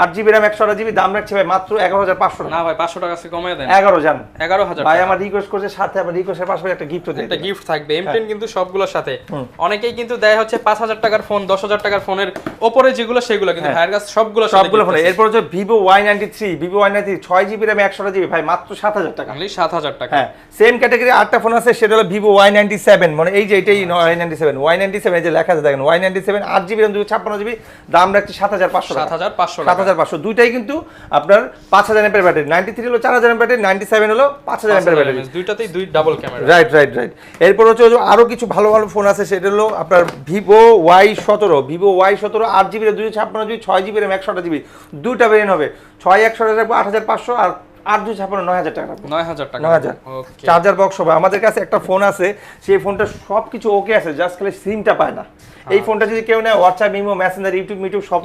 আট জিবি র্যাম একশো আট জিবি দাম রাখছে ভাই মাত্র এগারো হাজার পাঁচশো না ভাই পাঁচশো টাকা কমাই দেন। এগারো জান। এগারো হাজার ভাই আমার রিকোয়েস্ট করছে সাথে আমার রিকোয়েস্টের পাশাপাশি একটা গিফট একটা গিফট থাকবে এম টেন কিন্তু সবগুলোর সাথে। অনেকেই কিন্তু দেয় হচ্ছে পাঁচ হাজার টাকার ফোন দশ হাজার টাকার ফোনের ওপরে যেগুলো সেগুলো কিন্তু ভাইয়ের কাছে সবগুলো সবগুলো ফোনে এরপর হচ্ছে Vivo Y ninety three Vivo Y ninety ছয় জিবি র্যাম একশো জিবি ভাই মাত্র সাত হাজার টাকা। অনলি সাত হাজার টাকা। হ্যাঁ সেম ক্যাটাগরি আটটা ফোন আছে সেটা হলো ভিভো ওয়াই নাইনটি সেভেন মানে এই যে এটাই Y ninety seven Y ninety seven যে লেখা আছে দেখেন ওয়াই নাইনটি সেভেন আট জিবি র্যাম দুশো ছাপ্পান্ন জিবি দাম রাখছি সাত হাজার পাঁচশো সাত হাজার পাঁচশো সাত হাজার পাঁচশো দুইটাই কিন্তু আপনার পাঁচ হাজার এমপের ব্যাটারি নাইনটি থ্রি হলো চার হাজার ব্যাটারি নাইনটি সেভেন হলো পাঁচ হাজার এমপের ব্যাটারি দুইটাতেই দুই double camera right right right এরপর হচ্ছে আরও আরও কিছু ভালো ভালো ফোন আছে সেটা হলো আপনার ভিভো ওয়াই সতেরো ভিভো ওয়াই সতেরো আট জিবি দুইশো ছাপ্পান্ন জিবি ছয় জিবি র্যাম একশো জিবি দুইটা ভেরিয়েন্ট হবে ছয় একশো রাখব আট হাজার পাঁচশো আর আট দুশো ছাপ্পান্ন নয় হাজার টাকা নয় হাজার টাকা। নয় হাজার। চার্জার বক্স হবে আমাদের কাছে একটা ফোন আছে সেই ফোনটা সব কিছু ওকে আছে জাস্ট খালি সিমটা পায় না। এই ফোনটা যদি কেউ নেয় হোয়াটসঅ্যাপ ইমো মেসেঞ্জার ইউটিউব মিউটিউব সব।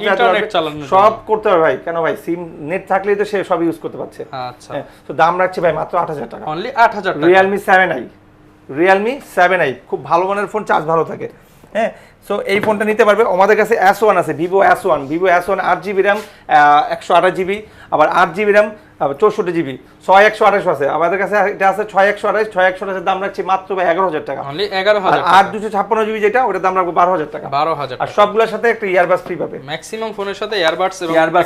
সব করতে পারবে ভাই। কেন ভাই? সিম নেট থাকলেই তো সে সব ইউজ করতে পারছে। আচ্ছা। হ্যাঁ তো দাম রাখছে ভাই মাত্র আট হাজার টাকা। অনলি আট হাজার Realme seven i Realme seven i খুব ভালো মানের ফোন চার্জ ভালো থাকে। হ্যাঁ সো এই ফোনটা নিতে পারবে। আমাদের কাছে এস ওয়ান আছে Vivo S one Vivo S one আট জিবি র্যাম একশো আঠাশ জিবি আবার আট জিবি র্যাম চৌষট্টি জিবি ছয় একশো আঠাশ আছে। আমাদের কাছে এটা আছে ছয় একশো আঠাশ ছয় একশো আঠাশের দাম রাখছি মাত্র এগারো হাজার টাকা। এগারো আর হাজার দুশো ছাপ্পান্ন জিবি যেটা ওটার দাম রাখব বারো হাজার টাকা। বারো হাজার আর সবগুলোর সাথে একটা ইয়ারবাস ফ্রি পাবে। ম্যাক্সিমাম ফোনের সাথে Earbuds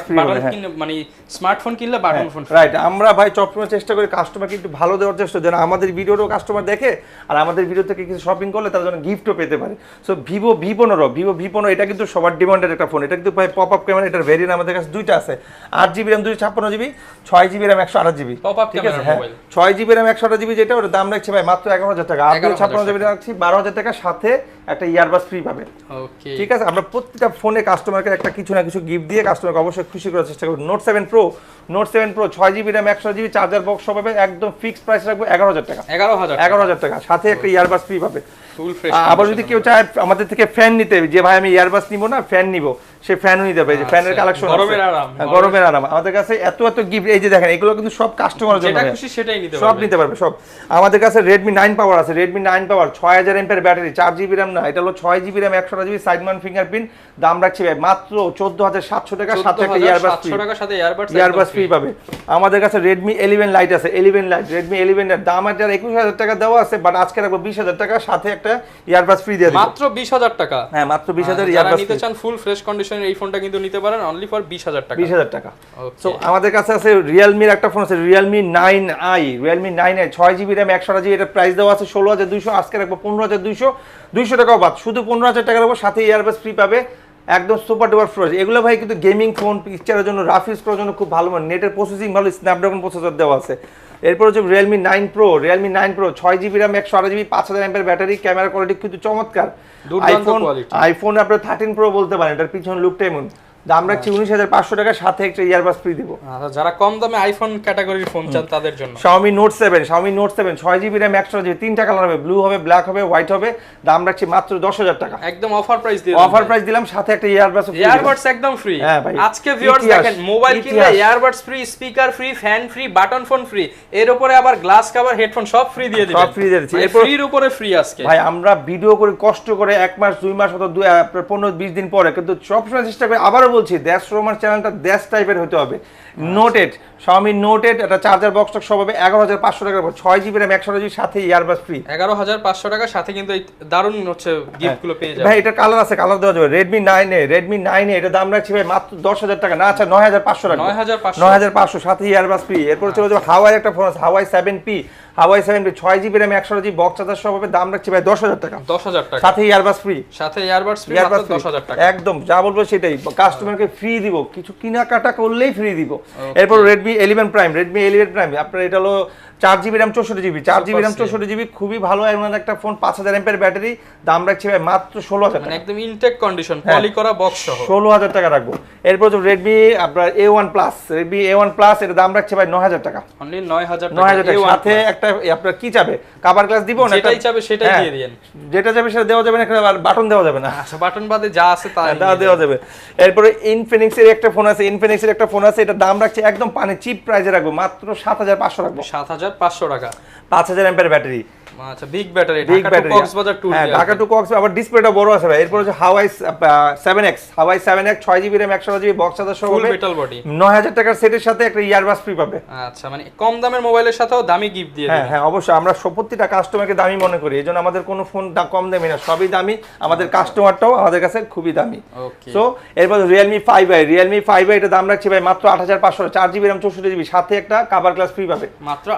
free বাটন হবে, হ্যাঁ। মানে স্মার্টফোন কিনলে বাটন ফোন রাইট আমরা ভাই সবসময় চেষ্টা করি কাস্টমারকে একটু ভালো দেওয়ার চেষ্টা যেন আমাদের ভিডিওরও কাস্টমার দেখে আর আমাদের ভিডিও থেকে কিছু শপিং করলে তারা যেন গিফটও পেতে পারে। সো ভিভো ভি পনেরো ভিভো ভি পনেরো এটা কিন্তু সবার ডিমান্ডের একটা ফোন এটা কিন্তু ভাই পপ আপ ক্যামেরা এটার ভেরিয়েন্ট আমাদের কাছে দুইটা আছে। আট জিবি র্যাম দুশো ছাপ্পান্ন জিবি ছয় জিবি র্যাম একশো আঠাশ জিবি ঠিক আছে হ্যাঁ। ছয় জিবি র্যাম একশো আঠাশ জিবি যেটা ওটার দাম রাখছে ভাই মাত্র এগারো হাজার টাকা। 11,000 ছাপ্পান্ন জিবি রাখছি বারো হাজার টাকা সাথে একটা ইয়ারবাস ফ্রি পাবে ঠিক আছে আমরা প্রত্যেকটা ফোনে কাস্টমারকে একটা কিছু না কিছু গিফট দিয়ে কাস্টমারকে অবশ্যই খুশি করার চেষ্টা করব। Note seven pro note seven pro ছয় জিবি র্যাম একশো জিবি চার্জার বক্স সব পাবে একদম ফিক্সড প্রাইস রাখব এগারো হাজার টাকা। এগারো হাজার এগারো হাজার টাকা সাথে একটা ইয়ারবাস ফ্রি পাবে আবার যদি কেউ চায় আমাদের থেকে ফ্যান নিতে যে ভাই আমি ইয়ারবাস নিবো না ফ্যান নিবো। সে ফ্যানও নিতে পারে যে ফ্যানের আচ্ছা, কালেকশন গরমের আরাম। গরমের আরাম। আমাদের কাছে এত এত গিফট এই যে দেখেন এগুলো কিন্তু সব কাস্টমার জন্য। যেটা খুশি সেটাই নিতে সব নিতে পারবে সব। আমাদের কাছে রেডমি নাইন পাওয়ার আছে রেডমি নাইন পাওয়ার ছয় হাজার এমপের ব্যাটারি চার জিবি র্যাম না এটা হলো ছয় জিবি র্যাম একশো জিবি সাইড মান ফিঙ্গারপ্রিন্ট দাম রাখছি ভাই মাত্র চোদ্দ হাজার সাতশো টাকা সাথে একটা ইয়ারবাস ফ্রি 14,700 টাকার সাথে ইয়ারবাস ফ্রি পাবে। আমাদের কাছে রেডমি এলিভেন লাইট আছে এলিভেন লাইট রেডমি এলিভেন এর দাম আছে একুশ হাজার টাকা দেওয়া আছে বাট আজকে রাখব বিশ হাজার টাকা সাথে একটা ইয়ারবাস ফ্রি দিয়ে দিবো। মাত্র বিশ হাজার টাকা। হ্যাঁ মাত্র বিশ হাজার যারা ইয়ারবাস নিতে চান ফুল ফ্রেশ কন্ডিশন কালেকশনের এই ফোনটা কিন্তু নিতে পারেন অনলি ফর বিশ হাজার টাকা। বিশ হাজার টাকা। সো আমাদের কাছে আছে রিয়েলমির একটা ফোন আছে Realme nine i Realme nine i ছয় জিবি র্যাম একশো জিবি এটা প্রাইস দেওয়া আছে ষোলো হাজার দুইশো আজকে রাখব পনেরো হাজার দুইশো দুইশো টাকাও বাদ শুধু পনেরো হাজার টাকা রাখব সাথে ইয়ারবাস ফ্রি পাবে একদম সুপার ডুপার ফ্রোজ এগুলো ভাই কিন্তু গেমিং ফোন পিকচারের জন্য রাফ ইউজ করার জন্য খুব ভালো মানে নেটের প্রসেসিং ভালো স্ন্যাপড্রাগন প্রসেসর দেওয়া আছে। এরপর হচ্ছে Realme nine pro Realme nine pro ছয় জিবি র্যাম একশো আট জিবি পাঁচ হাজার এমপের ব্যাটারি ক্যামেরা কোয়ালিটি কিন্তু চমৎকার। আইফোন আইফোন আপনার থার্টিন প্রো বলতে পারেন এটার পিছনে লুকটা এমন। দাম রাখছি উনিশ হাজার পাঁচশো টাকা সাথে একটা ইয়ারবাস ফ্রি দিব। আচ্ছা, যারা কম দামে আইফোন ক্যাটাগরির ফোন চান তাদের জন্য। Xiaomi Note 7 Xiaomi Note 7 ছয় জিবি র্যাম একশো জিবি তিনটা কালার হবে ব্লু হবে ব্ল্যাক হবে হোয়াইট হবে। দাম রাখছি মাত্র দশ হাজার টাকা। একদম অফার প্রাইস দিয়ে অফার প্রাইস দিলাম সাথে একটা ইয়ারবাস ইয়ারবাডস একদম ফ্রি হ্যাঁ ভাই। আজকে ভিউয়ার্স দেখেন মোবাইল কিনলে। Earbuds free speaker free fan free button phone free এর উপরে আবার গ্লাস কভার হেডফোন সব ফ্রি দিয়ে দিবেন। সব free দিয়ে দিচ্ছি। ফ্রির উপরে ফ্রি আজকে। ভাই আমরা ভিডিও করে কষ্ট করে এক মাস দুই মাস অথবা দুই পনেরো বিশ দিন পরে কিন্তু সবসময় চেষ্টা করি আবারও বলছি দেশ রোমার চ্যানেলটা দেশ টাইপের হতে হবে। নোটেড Xiaomi নোটেড একটা চার্জার বক্সটা সব হবে এগারো হাজার পাঁচশো টাকার ছয় জিবি র্যাম একশো জিবি সাথে ইয়ারবাস ফ্রি এগারো হাজার পাঁচশো টাকার সাথে কিন্তু এই দারুণ হচ্ছে গিফটগুলো পেয়ে হ্যাঁ। ভাই এটা কালার আছে কালার দেওয়া যাবে। রেডমি নাইনে রেডমি নাইনে এটা দাম রাখছি ভাই মাত্র দশ হাজার টাকা। না আচ্ছা নয় হাজার পাঁচশো টাকা 9,500 নয় হাজার পাঁচশো সাথে ইয়ারবাস ফ্রি এরপর চলে যাবে হাওয়াই একটা ফোন আছে Huawei seven P Huawei seven P ছয় জিবি র্যাম একশো জিবি বক্স চার্জার সব হবে দাম রাখছি ভাই দশ হাজার টাকা। দশ হাজার টাকা। সাথে ইয়ারবাস ফ্রি সাথে ইয়ারবাডস ফ্রি ইয়ারবাস মাত্র দশ হাজার টাকা। একদম যা বলব সেটাই। কাস্টমারকে ফ্রি দিব। কিছু কেনাকাটা করলেই ফ্রি দিব। এরপর Redmi eleven prime Redmi eleven prime আপনার এটা হলো চার জিবি র্যাম চৌষট্টি জিবি চার জিবি র্যাম চৌষট্টি জিবি খুবই ভালো এমন একটা ফোন পাঁচ হাজার এমপের ব্যাটারি দাম রাখছি ভাই মাত্র ষোলো হাজার মানে টাকা। একদম ইনটেক কন্ডিশন হ্যাঁ। পলি করা বক্স সহ। ষোলো হাজার টাকা রাখব। এরপর তো রেডমি আপনার A one plus Redmi A one plus এটা দাম রাখছে ভাই নয় হাজার টাকা। অনলি নয় হাজার নয় হাজার টাকা। সাথে একটা আপনার কি চাবে? কাবার গ্লাস দিব না? যেটাই চাবে সেটাই হ্যাঁ, দিয়ে দিয়েন। যেটা চাবে সেটা দেওয়া যাবে না এখানে বাটন দেওয়া যাবে না। আচ্ছা বাটন বাদে যা আছে তা তা দেওয়া যাবে। এরপরে ইনফিনিক্স এর একটা ফোন আছে ইনফিনিক্স এর একটা ফোন আছে এটা দাম রাখছে একদম পানি চিপ প্রাইজে রাখব মাত্র সাত হাজার পাঁচশো রাখব। সাত হাজার পাঁচশো টাকা। পাঁচ হাজার এম্পের ব্যাটারি কম দামি আমাদের ফোন কম দামি না। সবই দামি। আমাদের কাস্টমারটাও আমাদের কাছে খুবই দামি। সো এরপর Realme 5i Realme 5i এটা দাম রাখছি ভাই মাত্র 8500 4 জিবি রাম চৌষট্টি জিবি সাথে একটা কাভার গ্লাস ফ্রি পাবে। মাত্র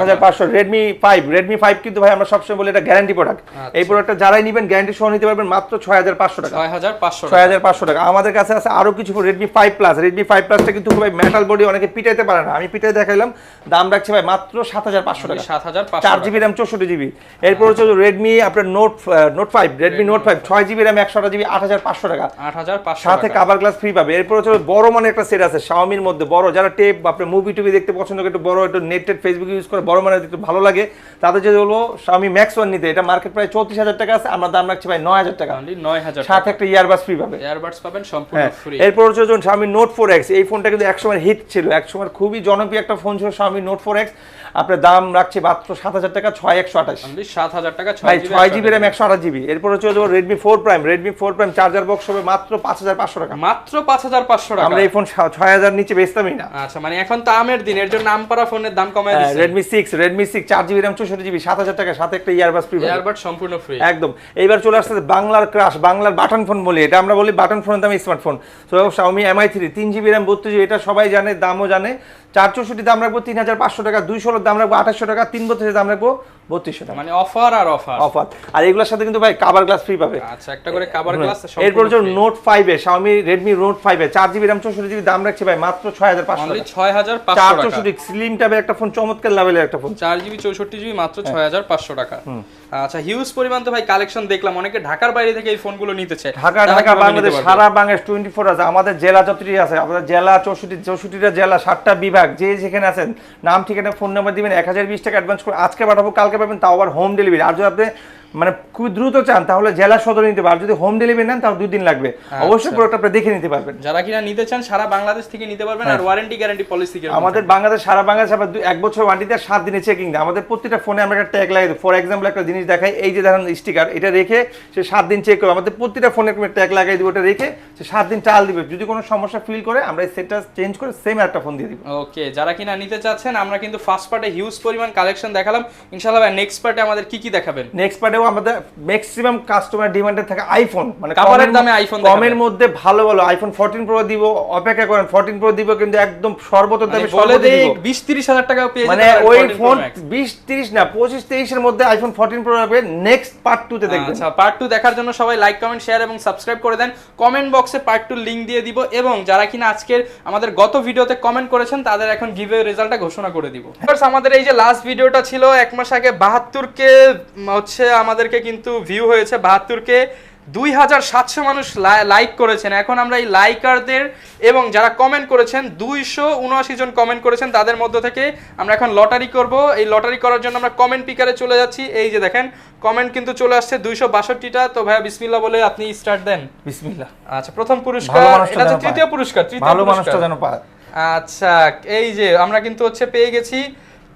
হাজার পাঁচশো Redmi five Redmi five product কিন্তু ভাই আমরা সবসময় বলি এটা গ্যারান্টি প্রোডাক্ট এই আচ্ছা। প্রোডাক্টটা যারাই নেবেন গ্যারান্টি সহ নিতে পারবেন মাত্র ছয় হাজার পাঁচশো টাকা। ছয় হাজার পাঁচশো ছয় হাজার পাঁচশো টাকা। আমাদের কাছে আছে আরও কিছু Redmi five plus Redmi five প্লাসটা কিন্তু ভাই মেটাল বডি অনেকে পিটাইতে পারে না। আমি পিটাই দেখাইলাম দাম রাখছে ভাই মাত্র সাত হাজার পাঁচশো টাকা। সাত হাজার চার জিবি র্যাম চৌষট্টি জিবি এরপর হচ্ছে রেডমি আপনার note note five Redmi note five ছয় জিবি র্যাম একশো জিবি আট হাজার পাঁচশো টাকা। আট হাজার সাথে কাভার গ্লাস ফ্রি পাবে। এরপর হচ্ছে বড় মানে একটা সেট আছে শাওমির মধ্যে। বড় যারা টেপ আপনার মুভি টুভি দেখতে পছন্দ করে একটু বড় একটু নেট ফেসবুক ইউজ করে বড় মানে একটু ভালো লাগে তাদের যদি বলব স্বামী ম্যাক্স ওয়ান নিতে এটা মার্কেট প্রায় চৌত্রিশ হাজার টাকা আছে আমরা দাম রাখছি ভাই নয় হাজার টাকা। নয় হাজার সাথে একটা ইয়ারবাস ফ্রি পাবে ইয়ারবাস পাবেন সম্পূর্ণ হ্যাঁ ফ্রি এরপর হচ্ছে যখন Xiaomi Note 4X এই ফোনটা কিন্তু একসময় হিট ছিল একসময় খুবই জনপ্রিয় একটা ফোন ছিল স্বামী নোট ফোর 4X আপনার দাম রাখছে মাত্র সাত হাজার টাকা ছয় একশো আঠাশ। সাত হাজার টাকা ছয় ছয় জিবি র্যাম একশো আঠাশ জিবি এরপর হচ্ছে Redmi four prime Redmi four prime charger box হবে মাত্র পাঁচ হাজার পাঁচশো টাকা। মাত্র পাঁচ হাজার পাঁচশো টাকা। আমরা এই ফোন ছয় হাজার নিচে বেচতামই না। আচ্ছা মানে এখন তো আমের দিন এর জন্য নাম পারা ফোনের দাম কমায় রেডমি সিক্স রেডমি সিক্স চার জিবি র্যাম চৌষট্টি জিবি সাত হাজার টাকা সাথে একটা ইয়ারবাস ফ্রি এয়ারবাড সম্পূর্ণ ফ্রি একদম। এইবার চলে আসছে বাংলার ক্রাশ বাংলার বাটন ফোন বলি। এটা আমরা বলি বাটন ফোনের দাম স্মার্টফোন তো Xiaomi এমআই থ্রি তিন জিবি র্যাম বত্রিশ জিবি এটা সবাই জানে দামও জানে। চার চৌষট্টি দাম রাখব তিন হাজার পাঁচশো টাকা দুই ষোলোর দাম রাখব আঠাশশো টাকা তিন বত্রিশের দাম রাখব বত্রিশশো টাকা মানে অফার আর অফার। অফার। আর এগুলোর সাথে কিন্তু ভাই কাভার গ্লাস ফ্রি পাবে। আচ্ছা একটা করে কাভার গ্লাস এরপর হচ্ছে নোট ফাইভে Xiaomi রেডমি নোট ফাইভে চার জিবি র্যাম চৌষট্টি জিবি দাম রাখছে ভাই মাত্র ছয় হাজার পাঁচশো টাকা। ছয় হাজার চার চৌষট্টি স্লিম টাইপের একটা ফোন চমৎকার লেভেলের একটা ফোন চার জিবি চৌষট্টি জিবি মাত্র হ্যাঁ। ছয় হাজার পাঁচশো টাকা। আচ্ছা হিউজ পরিমাণ তো ভাই কালেকশন দেখলাম। অনেকে ঢাকার বাইরে থেকে এই ফোনগুলো নিতেছে। ঢাকা ঢাকা বাংলাদেশ সারা বাংলাদেশ টোয়েন্টি ফোর আছে আমাদের জেলা যতটি আছে আমাদের জেলা চৌষট্টি চৌষট্টিটা জেলা সাতটা বিভাগ যে যেখানে আছেন, নাম ঠিকানা ফোন নাম্বার দিবেন, এক হাজার বিশ টাকা অ্যাডভান্স করে আজকে পাঠাবো, কালকে পাবেন, তাও আবার হোম ডেলিভারি আর যদি আপনি মানে খুব দ্রুত চান তাহলে জেলা সদর নিতে পারবেন। যদি হোম ডেলিভারি নেন তাহলে দুই দিন লাগবে। আচ্ছা। অবশ্যই প্রোডাক্ট আপনি দেখে নিতে পারবেন। যারা কিনা নিতে চান সারা বাংলাদেশ থেকে নিতে পারবেন। আর ওয়ারেন্টি গ্যারান্টি পলিসি আমাদের বাংলাদেশ সারা বাংলাদেশ আবার এক বছর ওয়ারেন্টি দেয় সাত দিনে চেকিং দেয়। আমাদের প্রত্যেকটা ফোনে আমরা একটা ট্যাগ লাগাই ফর এক্সাম্পল একটা জিনিস দেখাই এই যে ধরেন স্টিকার এটা রেখে সে সাত দিন চেক করবে। আমাদের প্রত্যেকটা ফোনে একটা ট্যাগ লাগাই দিব ওটা রেখে সে সাত দিন ট্রায়াল দিবে। যদি কোনো সমস্যা ফিল করে আমরা এই সেটটা চেঞ্জ করে সেম একটা ফোন দিয়ে দিব। ওকে যারা কিনা নিতে চাচ্ছেন আমরা কিন্তু ফার্স্ট পার্টে হিউজ পরিমাণ কালেকশন দেখালাম। ইনশাআল্লাহ নেক্সট পার্টে আমাদের কি কি দেখাবেন? নেক্সট পার্টে ওখানেও আমাদের ম্যাক্সিমাম কাস্টমার ডিমান্ডে থাকে আইফোন মানে কাভারের দামে iPhone কমের মধ্যে ভালো ভালো আইফোন ফোরটিন প্রো দিব অপেক্ষা করেন ফোরটিন প্রো দিব কিন্তু একদম সর্বোচ্চ দামে মানে বলে সর্বোচ্চ দেই দিব। বিশ তিরিশ হাজার টাকা পেয়ে মানে ওই ফোন Max। বিশ তিরিশ না পঁচিশ তেইশের মধ্যে আইফোন ফোরটিন প্রো হবে নেক্সট পার্ট টু তে দেখবেন। আচ্ছা পার্ট টু দেখার জন্য সবাই লাইক কমেন্ট শেয়ার এবং সাবস্ক্রাইব করে দেন। কমেন্ট বক্সে পার্ট টু লিংক দিয়ে দিব এবং যারা কিনা আজকের আমাদের গত ভিডিওতে কমেন্ট করেছেন তাদের এখন গিভে রেজাল্টটা ঘোষণা করে দিব। আমাদের এই যে লাস্ট ভিডিওটা ছিল এক মাস আগে বাহাত্তরকে হচ্ছে আমাদেরকে কিন্তু ভিউ হয়েছে বাহাত্তরকে। দুই হাজার সাতশো মানুষ লাইক করেছেন। এখন আমরা এই লাইকারদের এবং যারা কমেন্ট করেছেন দুইশো উনআশি জন কমেন্ট করেছেন তাদের মধ্য থেকে আমরা এখন লটারি করব। এই লটারি করার জন্য আমরা কমেন্ট পিকারে চলে যাচ্ছি। এই যে দেখেন কমেন্ট কিন্তু চলে আসছে দুইশো বাষট্টিটা। তো ভাইয়া বিসমিল্লা বলে আপনি স্টার্ট দেন। বিসমিল্লাহ। আচ্ছা প্রথম পুরস্কার এটা তৃতীয় পুরস্কার তৃতীয় পুরস্কার। আচ্ছা এই যে আমরা কিন্তু হচ্ছে পেয়ে গেছি।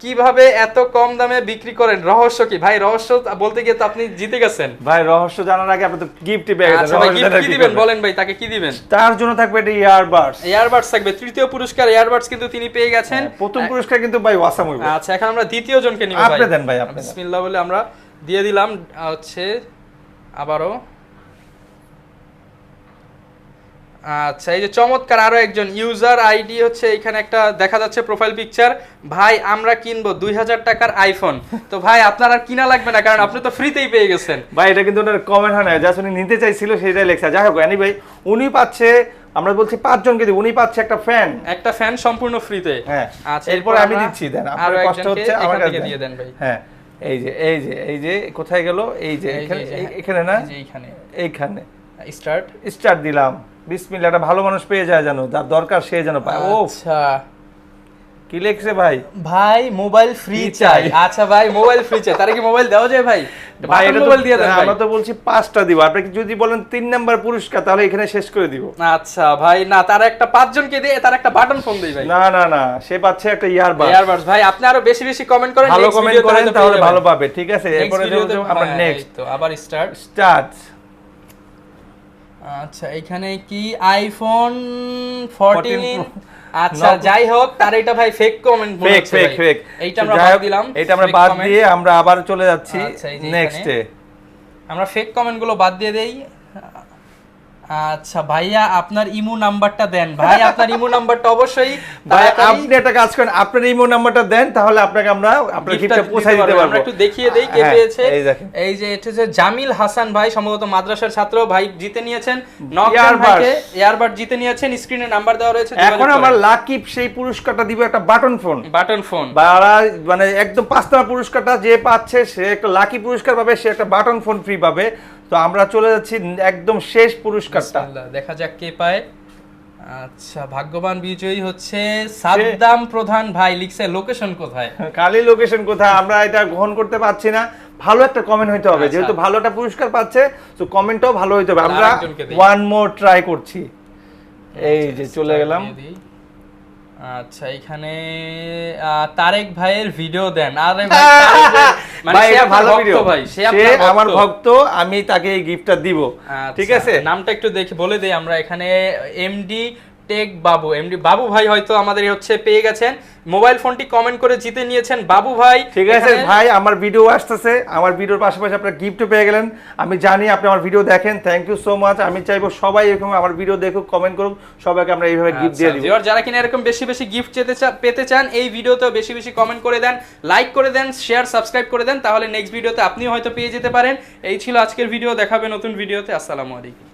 কীভাবে এত কম দামে বিক্রি করেন? রহস্য কি? ভাই রহস্য বলতে গিয়ে তো আপনি জিতে গেছেন। ভাই রহস্য জানার আগে আপনি তো গিফটই পেয়ে গেছেন আচ্ছা ভাই জানার কি দিবেন? বলেন ভাই তাকে কি দিবেন? তার জন্য থাকবে এটা ইয়ারবাডস এয়ারবাডস থাকবে তৃতীয় পুরস্কার এয়ারবাডস কিন্তু তিনি পেয়ে গেছেন। প্রথম পুরস্কার কিন্তু ভাই ওয়াসাম হইবে। আচ্ছা এখন আমরা দ্বিতীয় জনকে নিব ভাই। আপনি দেন ভাই, আপনি বিসমিল্লাহ বলে আমরা দিয়ে দিলাম হচ্ছে আবারও। আচ্ছা এই যে চমৎকার আরও একজন ইউজার আইডি হচ্ছে এখানে একটা দেখা যাচ্ছে প্রোফাইল পিকচার ভাই আমরা কিনবো দুই হাজার টাকার আইফোন তো ভাই আপনার আর কিনা লাগবে না কারণ আপনি তো ফ্রিতেই পেয়ে গেছেন। ভাই এটা কিন্তু ওনার কমেন্ট হয় না জাস্ট উনি নিতে চাইছিল সেটাই লেখা যাই হোক এনি ভাই উনি পাচ্ছে আমরা বলছি পাঁচজনকে দিব উনি পাচ্ছে একটা ফ্যান একটা ফ্যান সম্পূর্ণ ফ্রিতে হ্যাঁ আচ্ছা এরপরে আমি দিচ্ছি দেন আপনার কষ্ট হচ্ছে আমার কাছে দিয়ে দেন ভাই। হ্যাঁ এই যে এই যে এই যে কোথায় গেল? এই যে এখানে যে, এখানে না? এই যে এইখানে। এইখানে। স্টার্ট? স্টার দিলাম। বিসমিল্লাহ একটা ভালো মানুষ পেয়ে যায় জানো যার দরকার সে যেন পায়। ও আচ্ছা। কি লেখছে ভাই? ভাই মোবাইল ফ্রি চাই। আচ্ছা ভাই মোবাইল ফ্রি চাই। তারে কি মোবাইল দেওয়া যায় ভাই? ভাই এটা মোবাইল দিয়ে দেন আমরা তো বলছি পাঁচটা দিব। আপনি যদি বলেন তিন নাম্বার পুরস্কার তাহলে এখানে শেষ করে দিব। আচ্ছা ভাই না তার একটা পাঁচজনকে দিয়ে তার একটা বাটন ফোন দেই ভাই। না না না সে পাচ্ছে একটা ইয়ারবাড এয়ারবাডস ভাই আপনি আরও বেশি বেশি কমেন্ট করেন ভালো কমেন্ট করেন তাহলে ভালো পাবে ঠিক আছে? এরপরে আমরা হ্যাঁ, নেক্সট তো আবার স্টার্ট স্টার্ট আচ্ছা এখানে কি আইফোন 14 14 আচ্ছা যাই হোক তার এটা ভাই ফেক কমেন্ট মনে ফেক ফেক। ফেক এইটা আমরা বাদ দিলাম এটা আমরা বাদ দিয়ে আমরা আবার চলে যাচ্ছি আচ্ছা, নেক্সটে আমরা ফেক কমেন্টগুলো বাদ দিয়ে দেই। আচ্ছা ভাইয়া আপনার ইমো নাম্বারটা দেন। ভাই আপনার ইমো নাম্বারটা অবশ্যই ভাই আপনি একটা কাজ করেন আপনার ইমো নাম্বারটা দেন তাহলে আপনাকে আমরা আপনার গিফটটা পৌঁছে দিতে পারব একটু দেখিয়ে দেই কে হ্যাঁ, পেয়েছে। এই দেখেন। এই যে এটা হচ্ছে জামিল হাসান ভাই সম্ভবত মাদ্রাসার ছাত্র ভাই জিতে নিয়েছেন। Earbud। ভাইকে এয়ারবাড জিতে নিয়েছেন স্ক্রিনে নাম্বার দেওয়া রয়েছে এখন আমার লাকি সেই পুরস্কারটা দিব একটা বাটন ফোন। Button phone. মানে একদম পাঁচ নম্বর পুরস্কারটা যে পাচ্ছে সে একটা লাকি পুরস্কার পাবে সে একটা বাটন ফোন ফ্রি পাবে। তো আমরা চলে যাচ্ছি একদম শেষ পুরস্কারটা। দেখা যাক কে পায়। আচ্ছা ভাগ্যবান বিজয়ী হচ্ছে সাদ্দাম প্রধান ভাই লিখছে লোকেশন কোথায়? কালি লোকেশন কোথায়? আমরা এটা গ্রহণ করতে পারছি না। ভালো একটা কমেন্ট হইতে হবে আচ্ছা। যেহেতু ভালো একটা পুরস্কার পাচ্ছে তো কমেন্টটাও ভালো হইতে হবে। আমরা ওয়ান মোর ট্রাই করছি। এই যে চলে গেলাম। আচ্ছা এখানে আহ, তারেক ভাইয়ের ভিডিও দেন। আরে ভাই মানে সে ভালো ভক্ত ভিডিও ভাই সে আমার ভক্ত। আমি তাকে এই গিফটটা দিব। আচ্ছা, ঠিক আছে? নামটা একটু দেখে বলে দেই আমরা এখানে এমডি টেক বাবু এমডি বাবু ভাই হয়তো আমাদের হচ্ছে পেয়ে গেছেন। মোবাইল ফোনটি কমেন্ট করে জিতে নিয়েছেন বাবু ভাই। ঠিক আছে ভাই আমার ভিডিও আসতেছে। আমার ভিডিওর পাশাপাশি আপনার গিফটও পেয়ে গেলেন। আমি জানি আপনি আমার ভিডিও দেখেন। থ্যাংক ইউ সো মাচ আমি চাইব সবাই এরকম আমার ভিডিও দেখুক কমেন্ট করুক সবাইকে আমরা এইভাবে গিফট দিয়ে আচ্ছা, দিব। ভিউয়ার যারা কিনা এরকম বেশি বেশি গিফট যেতে পেতে চান এই ভিডিওতে বেশি বেশি কমেন্ট করে দেন লাইক করে দেন শেয়ার সাবস্ক্রাইব করে দেন তাহলে নেক্সট ভিডিওতে আপনিও হয়তো পেয়ে যেতে পারেন। এই ছিল আজকের ভিডিও দেখাবে নতুন ভিডিওতে আসসালামু আলাইকুম।